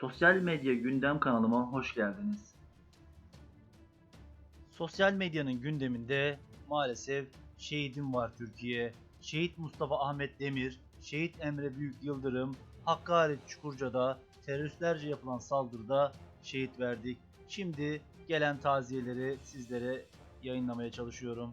Sosyal medya gündem kanalıma hoş geldiniz. Sosyal medyanın gündeminde maalesef şehidim var Türkiye. Şehit Mustafa Ahmet Demir, Şehit Emre Büyük Yıldırım, Hakkari Çukurca'da teröristlerce yapılan saldırıda şehit verdik. Şimdi gelen taziyeleri sizlere yayınlamaya çalışıyorum.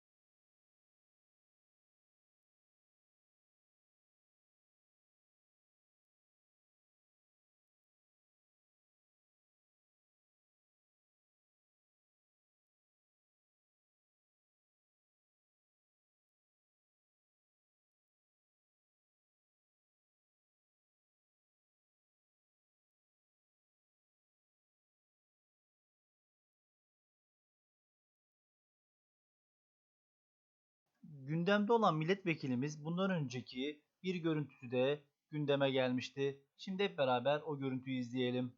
Gündemde olan milletvekilimiz bundan önceki bir görüntüsü de gündeme gelmişti. Şimdi hep beraber o görüntüyü izleyelim.